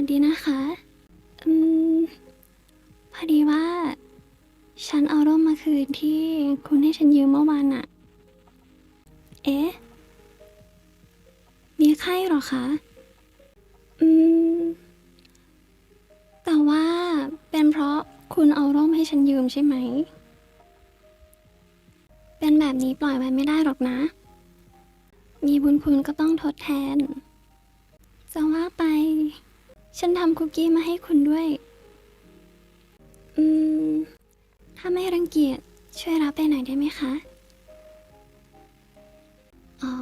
วัสดีนะคะ อืม พอดีว่า ฉันเอาร่มมาคืนที่คุณให้ฉันยืมเมื่อวานอะเอ๊ะ มีไข้หรอคะ อืม แต่ว่าเป็นเพราะคุณเอาร่มให้ฉันยืมใช่ไหม เป็นแบบนี้ปล่อยไว้ไม่ได้หรอกนะ มีบุญคุณก็ต้องทดแทน จะว่าไป ฉันทำคุกกี้มาให้คุณด้วย อืม ถ้าไม่รังเกียจช่วยรับไปหน่อยได้ไหมคะ อ๋อ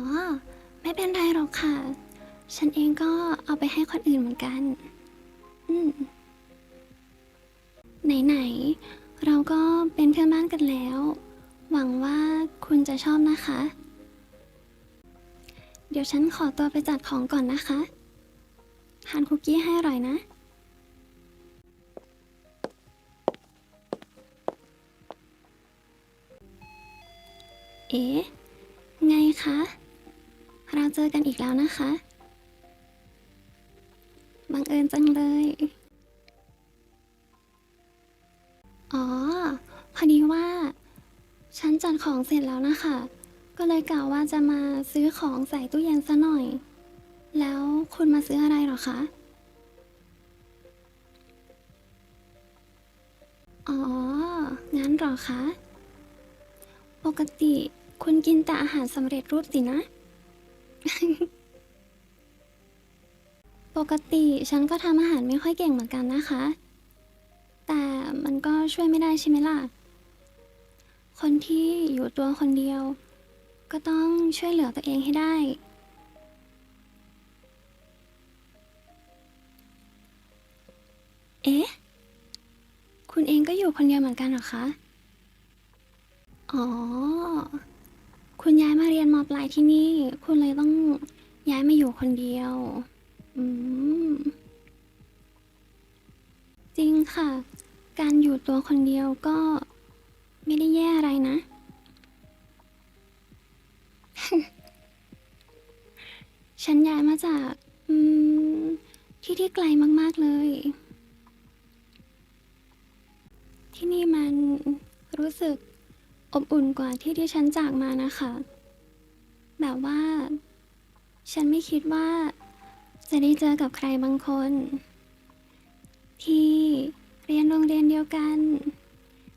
ไม่เป็นไรหรอกค่ะ ฉันเองก็เอาไปให้คนอื่นเหมือนกัน อืม ไหนๆ เราก็เป็นเพื่อนบ้านกันแล้ว หวังว่าคุณจะชอบนะคะ เดี๋ยวฉันขอตัวไปจัดของก่อนนะคะ ทานคุกกี้ให้อร่อยนะ เอ๊ะไงคะ เราเจอกันอีกแล้วนะคะ บังเอิญจังเลย อ๋อ พอดีว่า ฉันจัดของเสร็จแล้วนะคะ ก็เลยกล่าวว่าจะมาซื้อของใส่ตู้เย็นซะหน่อย แล้ว คุณมาซื้ออะไรหรอคะ อ๋อ งั้นหรอคะ ปกติคุณกินแต่อาหารสำเร็จรูปสินะ ปกติฉันก็ทำอาหารไม่ค่อยเก่งเหมือนกันนะคะ แต่มันก็ช่วยไม่ได้ใช่ไหมล่ะ คนที่อยู่ตัวคนเดียว ก็ต้องช่วยเหลือตัวเองให้ได้ เอ๊ะ คุณเองก็อยู่คนเดียวเหมือนกันเหรอคะ อ๋อ คุณย้ายมาเรียนมปลายที่นี่ คุณเลยต้องย้ายมาอยู่คนเดียว อืม จริงค่ะ การอยู่ตัวคนเดียวก็ไม่ได้แย่อะไรนะ ฉันย้ายมาจาก อืม ที่ที่ไกลมาก ๆ เลย รู้สึกอบอุ่นกว่าที่ที่ฉันจากมานะคะ แบบว่า ฉันไม่คิดว่า จะได้เจอกับใครบางคน ที่เรียนโรงเรียนเดียวกัน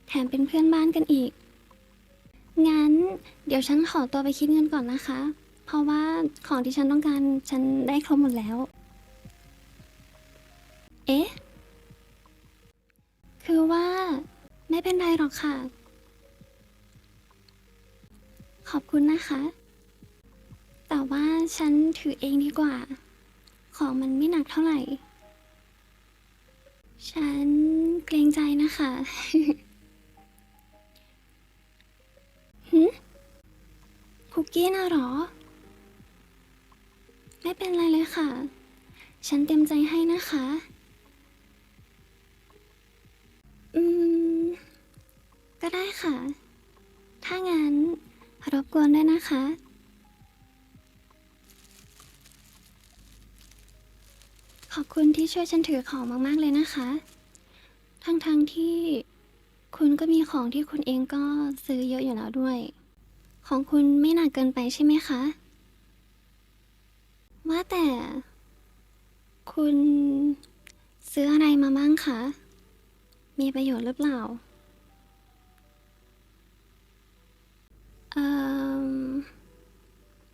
แถมเป็นเพื่อนบ้านกันอีก งั้น เดี๋ยวฉันขอตัวไปคิดเงินก่อนนะคะ เพราะว่าของที่ฉันต้องการฉันได้ครบหมดแล้ว เอ๊ะ คือว่า ไม่เป็นไรหรอกค่ะ ขอบคุณนะคะ แต่ว่าฉันถือเองดีกว่า ของมันไม่หนักเท่าไหร่ ฉันเกรงใจนะคะหึคุกกี้น่ะหรอ ไม่เป็นไรเลยค่ะ ฉันเต็มใจให้นะคะ อืม ก็ ได้ค่ะ ถ้างั้นรบกวนด้วยนะคะ ขอบคุณที่ช่วยฉันถือของมากๆเลยนะคะ ทั้งๆทที่คุณก็มีของที่คุณเองก็ซื้อเยอะอยู่แล้วด้วย ของคุณไม่หนักเกินไปใช่ไหมคะ ว่าแต่ คุณซื้ออะไรมาบ้างคะ มีประโยชน์หรือเปล่า เอ่อ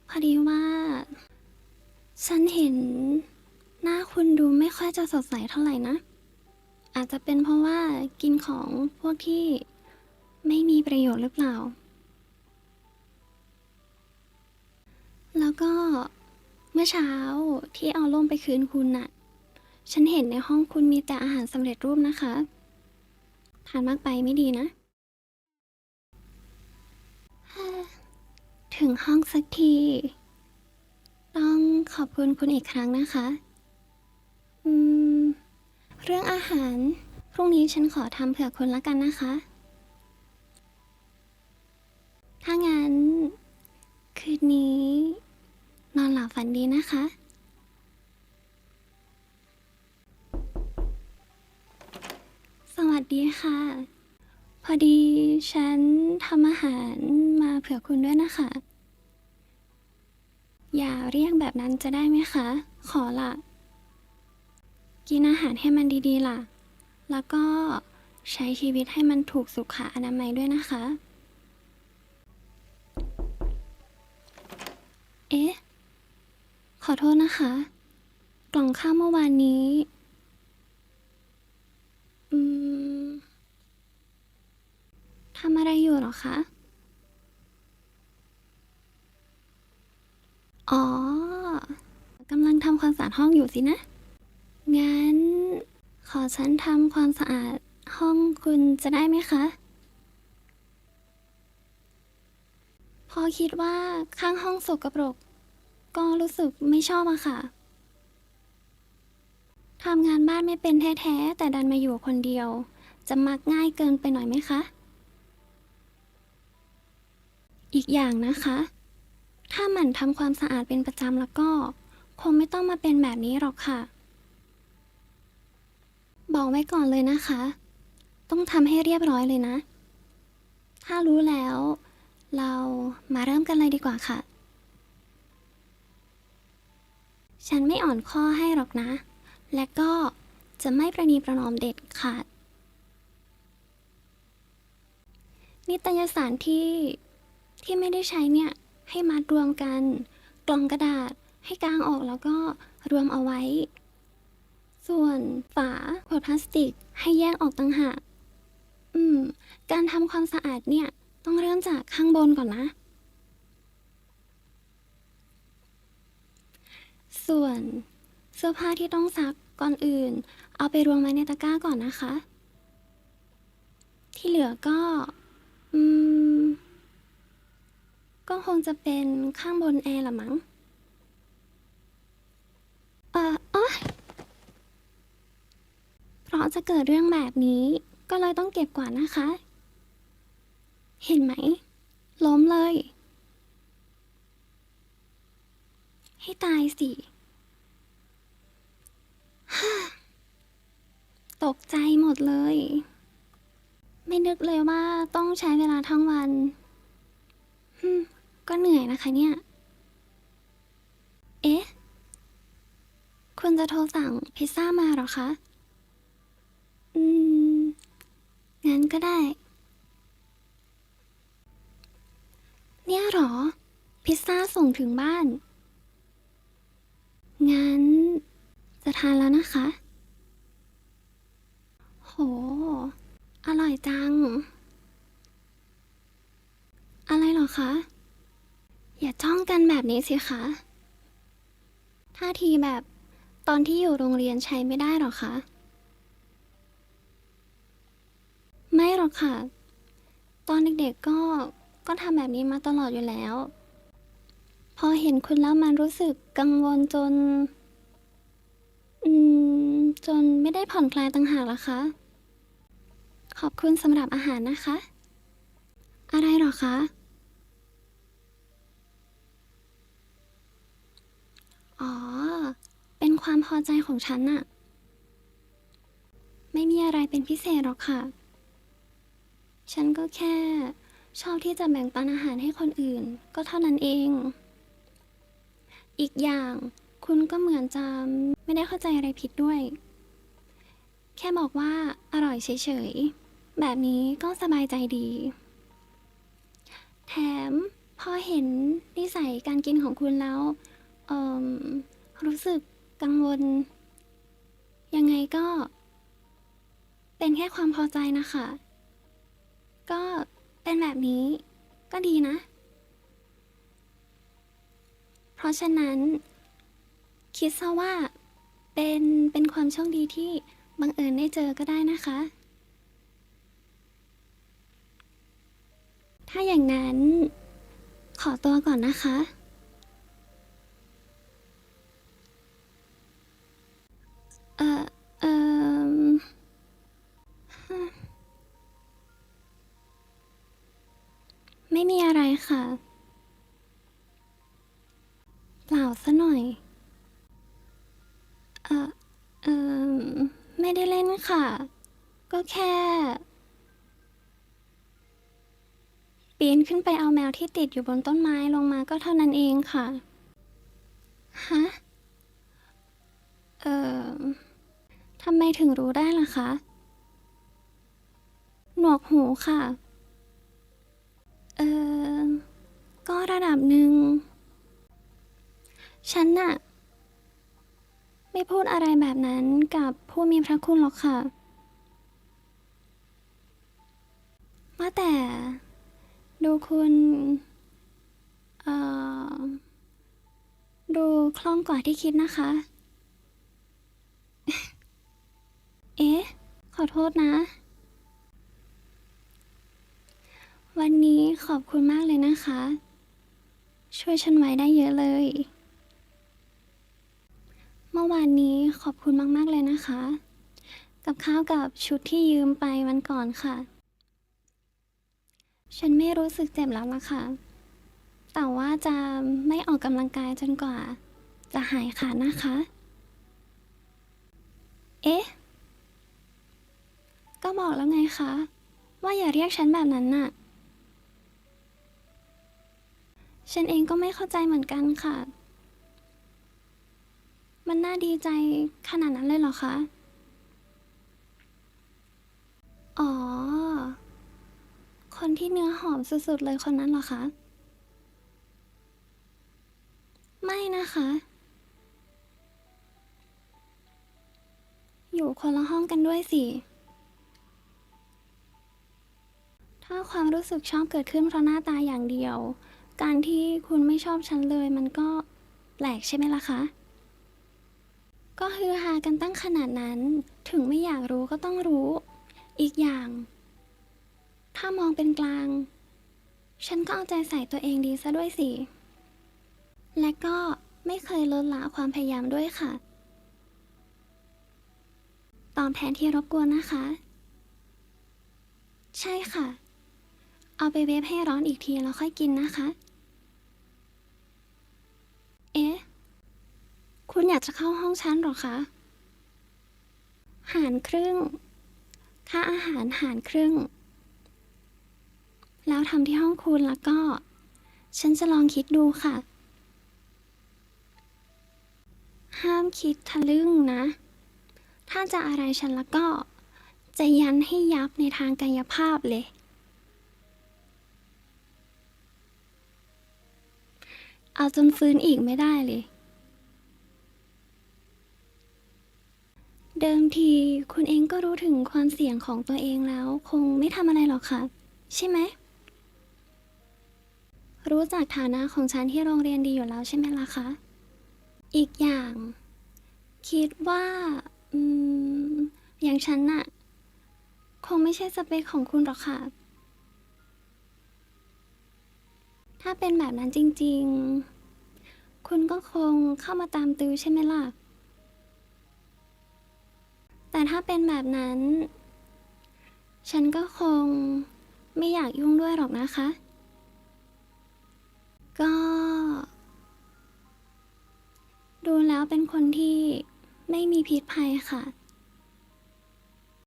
พอดีว่า ฉันเห็นหน้าคุณดูไม่ค่อยจะสดใสเท่าไหร่นะ อาจจะเป็นเพราะว่ากินของพวกที่ไม่มีประโยชน์หรือเปล่า แล้วก็เมื่อเช้าที่เอาล่มไปคืนคุณน่ะ ฉันเห็นในห้องคุณมีแต่อาหารสำเร็จรูปนะคะ ทานมากไปไม่ดีนะ ถึงห้องสักที ต้องขอบคุณคุณอีกครั้งนะคะ อืม เรื่องอาหาร พรุ่งนี้ฉันขอทำเผื่อคุณละกันนะคะ ถ้างั้น คืนนี้ นอนหลับฝันดีนะคะสวัสดีค่ะ พอดีฉันทำอาหารมาเผื่อคุณด้วยนะคะ อย่าเรียกแบบนั้นจะได้ไหมคะ ขอละ กินอาหารให้มันดีๆล่ะ แล้วก็ใช้ชีวิตให้มันถูกสุขอนามัยด้วยนะคะ เอ๊ะ ขอโทษนะคะ กล่องข้าวเมื่อวานนี้ อืมำอะไรอยู่หรอคะ อ๋อกำลังทำความสะอาดห้องอยู่สินะ งั้น ขอฉันทำความสะอาดห้องคุณจะได้ไหมคะ พอคิดว่าข้างห้องสกปรก ก็รู้สึกไม่ชอบอะค่ะทำงานบ้านไม่เป็นแท้ๆแต่ดันมาอยู่คนเดียว จะมักง่ายเกินไปหน่อยไหมคะ อีกอย่างนะคะ ถ้าหมั่นทำความสะอาดเป็นประจำแล้วก็ คงไม่ต้องมาเป็นแบบนี้หรอกค่ะ บอกไว้ก่อนเลยนะคะ ต้องทำให้เรียบร้อยเลยนะ ถ้ารู้แล้ว เรามาเริ่มกันเลยดีกว่าค่ะ ฉันไม่อ่อนข้อให้หรอกนะ และก็จะไม่ประนีประนอมเด็ดขาดนิตยสารที่ ที่ไม่ได้ใช้เนี่ยให้มัดรวมกัน กล่องกระดาษให้กางออกแล้วก็รวมเอาไว้ ส่วนฝาขวดพลาสติกให้แยกออกต่างหากอืม การทำความสะอาดเนี่ยต้องเริ่มจากข้างบนก่อนนะ ส่วนเสื้อผ้าที่ต้องซักก่อนอื่น เอาไปรวมไว้ในตะกร้าก่อนนะคะ ที่เหลือก็ อืม ก็คงจะเป็นข้างบนแอร์ละมั้ง เอ่ออ๊ะเพราะจะเกิดเรื่องแบบนี้ ก็เลยต้องเก็บกวาดนะคะ เห็นไหม ล้มเลย ให้ตายสิ ตกใจหมดเลย ไม่นึกเลยว่าต้องใช้เวลาทั้งวันฮึม ก็เหนื่อยนะคะเนี่ย เอ๊ะ คุณจะโทรสั่งพิซซ่ามาหรอคะ อืม งั้นก็ได้ เนี่ยหรอ พิซซ่าส่งถึงบ้าน งั้น จะทานแล้วนะคะ โห อร่อยจัง อะไรหรอคะ อย่าจ้องกันแบบนี้สิคะท่าทีแบบตอนที่อยู่โรงเรียนใช้ไม่ได้หรอคะ ไม่หรอกค่ะ ตอนเด็กๆก็ก็ทำแบบนี้มาตลอดอยู่แล้ว พอเห็นคุณแล้วมันรู้สึกกังวลจน อืม จนไม่ได้ผ่อนคลายต่างหากล่ะคะ ขอบคุณสำหรับอาหารนะคะ อะไรหรอคะ อ๋อ เป็นความพอใจของฉันน่ะ ไม่มีอะไรเป็นพิเศษหรอกค่ะ ฉันก็แค่ ชอบที่จะแบ่งปันอาหารให้คนอื่น ก็เท่านั้นเอง อีกอย่างคุณก็เหมือนจะไม่ได้เข้าใจอะไรผิดด้วย แค่บอกว่าอร่อยเฉยๆ แบบนี้ก็สบายใจดี แถมพอเห็นนิสัยการกินของคุณแล้ว เอ่มรู้สึกกังวล ยังไงก็ เป็นแค่ความพอใจนะคะ ก็เป็นแบบนี้ก็ดีนะ เพราะฉะนั้น คิดซะว่าเป็นเป็นความโชคดีที่บังเอิญได้เจอก็ได้นะคะ ถ้าอย่างนั้น ขอตัวก่อนนะคะ เอ่อเอ่อไม่มีอะไรค่ะ เปล่าซะหน่อย เอ่อเอ่อไม่ได้เล่นค่ะก็ก็แค่ ปีนขึ้นไปเอาแมวที่ติดอยู่บนต้นไม้ลงมาก็เท่านั้นเองค่ะ ฮะ เอ่อ ทำไมถึงรู้ได้ล่ะคะ หนวกหูค่ะ เออ ก็ระดับหนึ่ง ฉันน่ะ ไม่พูดอะไรแบบนั้นกับผู้มีพระคุณหรอกค่ะ ว่าแต่ ดูคุณ เอ่อ ดูคล่องกว่าที่คิดนะคะ เอ๊ะ ข อโทษนะ วันนี้ขอบคุณมากเลยนะคะ ช่วยฉันไว้ได้เยอะเลย เมื่อวานนี้ขอบคุณมากๆเลยนะคะ กับข้าวกับชุดที่ยืมไปวันก่อนค่ะ ฉันไม่รู้สึกเจ็บแล้วล่ะค่ะ แต่ว่าจะไม่ออกกำลังกายจนกว่า จะหายขาดนะคะ เอ๊ะ ก็บอกแล้วไงคะ ว่าอย่าเรียกฉันแบบนั้นน่ะ ฉันเองก็ไม่เข้าใจเหมือนกันค่ะ มันน่าดีใจขนาดนั้นเลยเหรอคะ อ๋อ คนที่เนื้อหอมสุดๆเลยคนนั้นเหรอคะ ไม่นะคะ อยู่คนละห้องกันด้วยสิ ถ้าความรู้สึกชอบเกิดขึ้นเพราะหน้าตาอย่างเดียว การที่คุณไม่ชอบฉันเลยมันก็แปลกใช่ไหมล่ะคะ ก็ฮือฮากันตั้งขนาดนั้น ถึงไม่อยากรู้ก็ต้องรู้ อีกอย่าง ถ้ามองเป็นกลาง ฉันก็เอาใจใส่ตัวเองดีซะด้วยสิ และก็ไม่เคยลดละความพยายามด้วยค่ะ ตอบแทนที่รบกวนนะคะ ใช่ค่ะ เอาไปเวฟให้ร้อนอีกทีแล้วค่อยกินนะคะ เอ๊ะ คุณอยากจะเข้าห้องฉันหรอคะ หารครึ่ง ค่าอาหารหารครึ่ง แล้วทำที่ห้องคุณแล้วก็ ฉันจะลองคิดดูค่ะ ห้ามคิดทะลึ่งนะ ถ้าจะอะไรฉันแล้วก็ จะยันให้ยับในทางกายภาพเลย เอาจนฟื้นอีกไม่ได้เลย เดิมทีคุณเองก็รู้ถึงความเสี่ยงของตัวเองแล้ว คงไม่ทำอะไรหรอกค่ะ ใช่ไหม รู้จักฐานะของฉันที่โรงเรียนดีอยู่แล้วใช่ไหมล่ะคะ อีกอย่าง คิดว่า อืม อย่างฉันน่ะ คงไม่ใช่สเปคของคุณหรอกค่ะ ถ้าเป็นแบบนั้นจริงๆ คุณก็คงเข้ามาตามตื้อใช่ไหมล่ะ แต่ถ้าเป็นแบบนั้น ฉันก็คงไม่อยากยุ่งด้วยหรอกนะคะ ก็ ดูแล้วเป็นคนที่ไม่มีพิษภัยค่ะ